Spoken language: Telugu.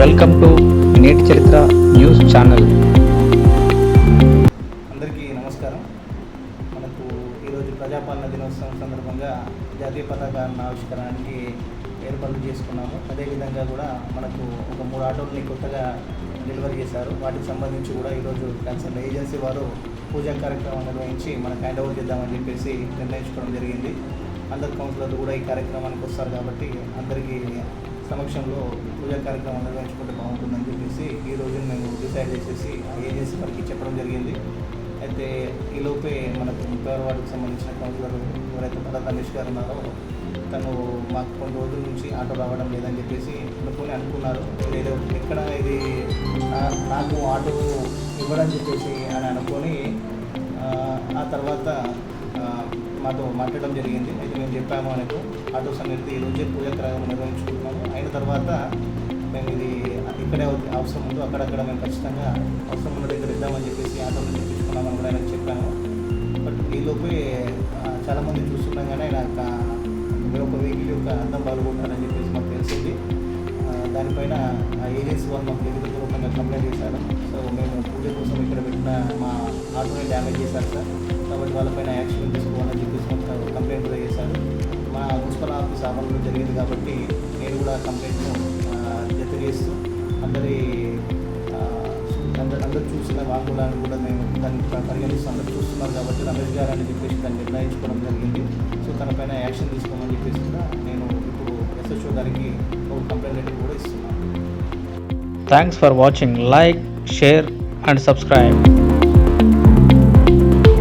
వెల్కమ్ టు నేటి చరిత్ర న్యూస్ ఛానల్. అందరికీ నమస్కారం. మనకు ఈరోజు ప్రజాపాలన దినోత్సవం సందర్భంగా జాతీయ పతాకాన్ని ఆవిష్కరణకి ఏర్పాట్లు చేసుకున్నాము. అదేవిధంగా కూడా మనకు ఒక మూడు ఆటోలని కొత్తగా డెలివరీ చేశారు. వాటికి సంబంధించి కూడా ఈరోజు కన్సల్ ఏజెన్సీ వారు పూజా కార్యక్రమం నిర్వహించి మనకు హ్యాండ్ ఓవర్ చేద్దామని చెప్పేసి నిర్ణయించుకోవడం జరిగింది. అందరు కౌన్సిలర్లు కూడా ఈ కార్యక్రమానికి వస్తారు కాబట్టి అందరికీ సమక్షంలో పూజా కార్యక్రమం నిర్వహించుకుంటే బాగుంటుందని చెప్పేసి ఈ రోజు మేము డిసైడ్ చేసేసి ఆ ఏజెన్సీ వారికి చెప్పడం జరిగింది. అయితే ఈ లోపే మనకు ముప్పై వారికి సంబంధించిన కౌన్సిలర్ ఎవరైతే పద రమేష్ గారు ఉన్నారో తను మాకు కొన్ని రోజుల నుంచి ఆటో రావడం లేదని చెప్పేసి అనుకుని అనుకున్నారు. లేదు ఎక్కడ ఇది నా- నాకు ఆటో ఇవ్వడం చెప్పేసి అని అనుకొని ఆ, తర్వాత మాతో మాట్లాడడం జరిగింది. అయితే మేము చెప్పాము ఆయనకు ఆటోస్ సంగతి ఈ రోజే పూజ నిర్వహించుకుంటున్నాము. అయిన తర్వాత మేము ఇది ఇక్కడే అవసరం ఉందో అక్కడక్కడ మేము ఖచ్చితంగా అవసరం ఉన్న దగ్గర ఇద్దామని చెప్పేసి ఆటోలు తెప్పించుకున్నామని కూడా ఆయనకు చెప్పాము. బట్ ఈ చాలామంది చూస్తున్నాం కానీ ఆయన ఒక మీరు ఒక వెహికల్ యొక్క అందం పాల్గొంటారని చెప్పేసి మాకు తెలిసింది. దానిపైన ఏరియస్ ఏజెన్సీ వాళ్ళు మాకు లిఖితపూర్వకంగా కంప్లైంట్ చేశారు. సో మేము పూజ కోసం ఇక్కడ పెట్టిన మా ఆటోని డ్యామేజ్ చేశారు సార్. కాబట్టి వాళ్ళపైన మున్సిపల్ జరిగింది కాబట్టి నేను కూడా కంప్లైంట్ను జత చేస్తూ అందరి అందరు అందరు చూసిన వాంగ్మూలాన్ని కూడా మేము దాన్ని పరిగణిస్తూ అందరు చూస్తున్నారు కాబట్టి రమేష్ గారు అని చెప్పేసి దాన్ని నిర్ణయించుకోవడం జరిగింది. సో తన పైన యాక్షన్ తీసుకోమని చెప్పేసి కూడా నేను ఇప్పుడు ఎస్ఎస్ఓ గారికి ఒక కంప్లైంట్ లెటర్ కూడా ఇస్తున్నాను. Thanks for watching like share and subscribe